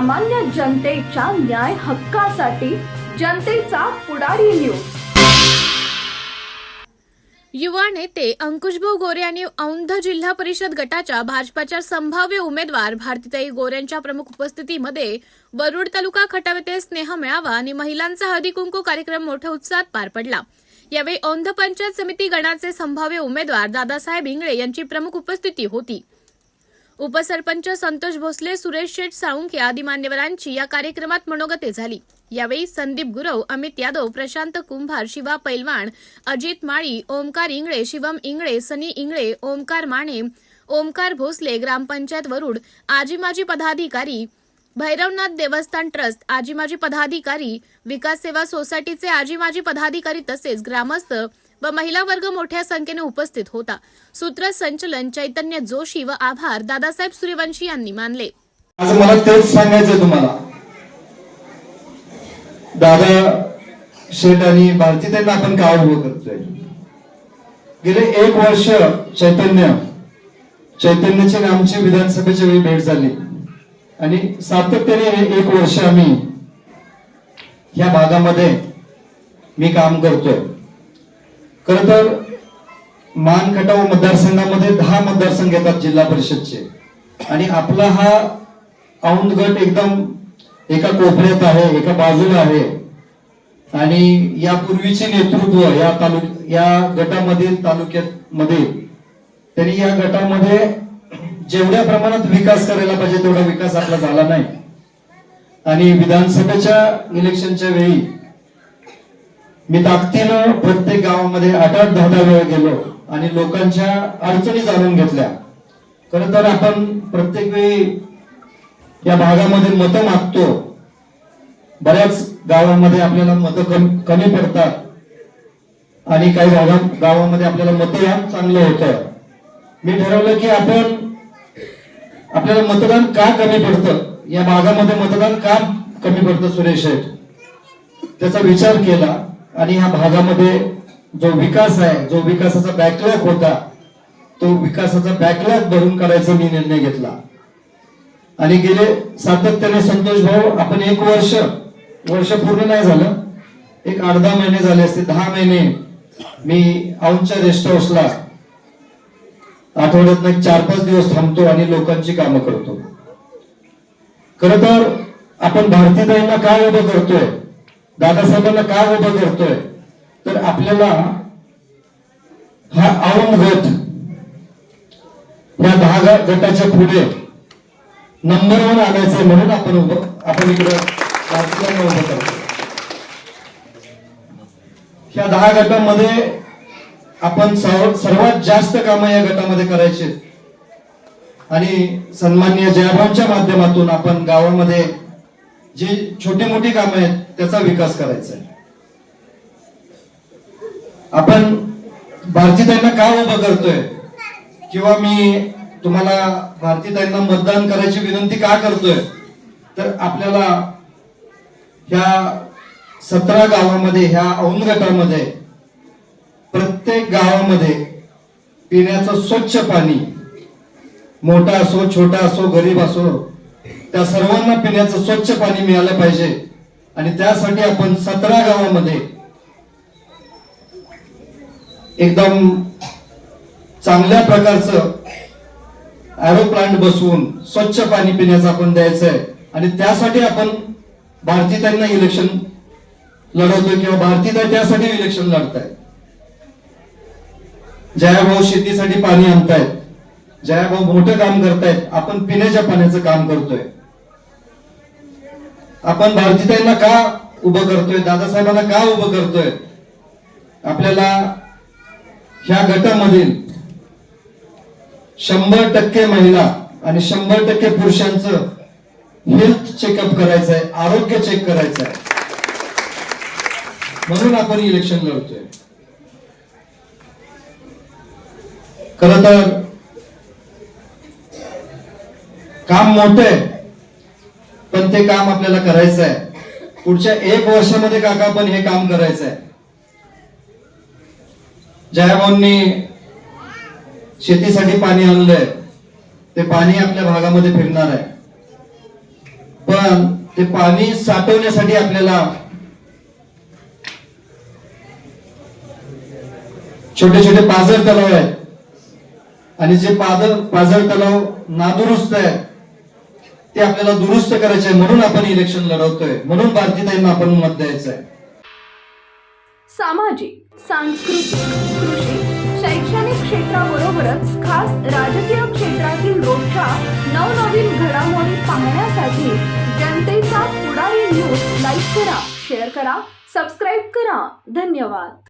सामान्य जनतेच्या न्याय हक्कासाठी जनतेचा पुढारी न्यूज युवा नेते अंकुशभाऊ गोरे यांनी औंध जिल्हा परिषद गटाच्या भाजपाच्या संभाव्य उमेदवार भारतीताई गोऱ्यांच्या प्रमुख उपस्थितीमध्ये वरुड तालुका खटावेते स्नेह मेळावा आणि महिलांचा हळदीकुंकू कार्यक्रम मोठ्या उत्साहात पार पडला. यावेळी औंध पंचायत समिती गणाचे संभाव्य उमेदवार दादासाहेब इंगळे यांची प्रमुख उपस्थिती होती. उपसरपंच संतोष भोसले सुरेश शेठ साळुंके आदी मान्यवरांची या कार्यक्रमात मनोगते झाली. यावेळी संदीप गुरव अमित यादव प्रशांत कुंभार शिवा पैलवान अजित माळी ओमकार इंगळे शिवम इंगळे सनी इंगळे ओमकार माने ओमकार भोसले ग्रामपंचायत वरुड आजी माजी पदाधिकारी भैरवनाथ देवस्थान ट्रस्ट आजी माजी पदाधिकारी विकास सेवा सोसायटीचे आजी माजी पदाधिकारी तसेच ग्रामस्थ व महिला वर्ग मोठ्या संख्येने उपस्थित होता. सूत्रसंचलन चैतन्य जोशी व आभार दादासाहेब सूर्यवंशी यांनी मानले. आज मला तेच सांगायचं तुम्हाला. दादा शेठ आणि भारती त्यांना आपण काय उभं करतोय? गेले एक वर्ष चैतन्य चैतन्याची आमची विधानसभेच्या वेळी भेट झाली. आणि सातत्याने हे एक वर्ष आम्ही या भागामध्ये मी काम करतोय. खर तर मान खटाव मतदारसंघामध्ये दहा मतदारसंघ येतात जिल्हा परिषदचे. आणि आपला हा औंध गट एकदम एका कोपऱ्यात आहे एका बाजूला आहे. आणि यापूर्वीचे नेतृत्व या तालुक या गटामधील तालुक्यात मध्ये त्यांनी या गटामध्ये जेवढ्या प्रमाणात विकास करायला पाहिजे तेवढा विकास आपला झाला नाही. आणि विधानसभेच्या इलेक्शनच्या वेळी मी ताकदीनं प्रत्येक गावामध्ये आठ आठ दहा दहा वेळ गेलो आणि लोकांच्या अडचणी जाणून घेतल्या. खर तर आपण प्रत्येक वेळी या भागामध्ये मतं मागतो. बऱ्याच गावामध्ये आपल्याला मतं कमी कमी पडतात. आणि काही भागात गावामध्ये आपल्याला मतदान चांगलं होतं. मी ठरवलं की आपण आपल्याला मतदान का कमी पडतं? या भागामध्ये मतदान का कमी पडतं सुरेश शेठ? त्याचा विचार केला. आणि ह्या भागामध्ये जो विकास आहे जो विकासाचा बॅकलॉग होता तो विकासाचा बॅकलॉग भरून काढायचा मी निर्णय घेतला. आणि गेले सातत्याने संतोष भाऊ आपण एक वर्ष वर्ष पूर्ण नाही झालं. एक अर्धा महिने झाले असते दहा महिने मी औंच्या रेस्ट हाऊसला आठवड्यात चार पाच दिवस थांबतो आणि लोकांची कामं करतो. खर तर आपण भारतीय काय उभं करतोय? दादासाहेबांना का उभं करतोय? तर आपल्याला हा औंध गट या दहा गटाच्या पुढे नंबर वन आणायचंय म्हणून आपण उभं आपण इकडं उभं करतो ह्या दहा गटामध्ये आपण सर्वात जास्त कामं या गटामध्ये करायचे. आणि सन्मान्य जयाबांच्या माध्यमातून आपण गावामध्ये जे छोटी मोठी कामं आहेत त्याचा विकास करायचा आहे. आपण भारतीताईंना का उभं करतोय? किंवा मी तुम्हाला भारतीताईंना मतदान करायची विनंती का करतोय? तर आपल्याला ह्या सतरा गावामध्ये ह्या औंध गटामध्ये प्रत्येक गावामध्ये पिण्याचं स्वच्छ पाणी मोठा असो छोटा असो गरीब असो त्या सर्वांना पिण्याचं स्वच्छ पाणी मिळालं पाहिजे. आणि त्यासाठी आपण सतरा गावामध्ये एकदम चांगल्या प्रकारचं अॅरो प्लांट बसवून स्वच्छ पाणी पिण्याचं आपण द्यायचं आहे आणि त्यासाठी आपण भारतीताईंना इलेक्शन लढवतोय किंवा भारतीताई त्यासाठी इलेक्शन लढताय. जयाभाऊ शेतीसाठी पाणी आणतायत. जयाभाऊ मोठं काम करतायत. आपण पिण्याच्या पाण्याचं काम करतोय. आपण भावजीताईंना का उभं करतोय? दादासाहेबांना का उभं करतोय? आपल्याला ह्या गटामधील शंभर टक्के महिला आणि शंभर टक्के पुरुषांचं हेल्थ चेकअप करायचं आहे आरोग्य चेक करायचं आहे म्हणून आपण इलेक्शन लढतोय. खर तर काम मोठं आहे. पण ते काम आपल्याला करायचं आहे पुढच्या एक वर्षामध्ये काका आपण हे काम करायचं आहे जयाभाऊंनी शेतीसाठी पाणी आणलंय. ते पाणी आपल्या भागामध्ये फिरणार आहे. पण ते पाणी साठवण्यासाठी आपल्याला छोटे छोटे पाझर तलाव आहेत. आणि जे पाझर पाझर तलाव नादुरुस्त आहेत ते आपल्याला दुरुस्त करायचे आहे म्हणून आपण इलेक्शन लढवतोय. म्हणून भारतीताईंना आपण मत द्यायचं आहे सामाजिक सांस्कृतिक कृषी शैक्षणिक क्षेत्राबरोबरच खास राजकीय क्षेत्रातील रोजच्या नवनवीन घडामोडी पाहण्यासाठी जनतेचा पुढारी न्यूज लाईक करा शेअर करा सबस्क्राईब करा. धन्यवाद.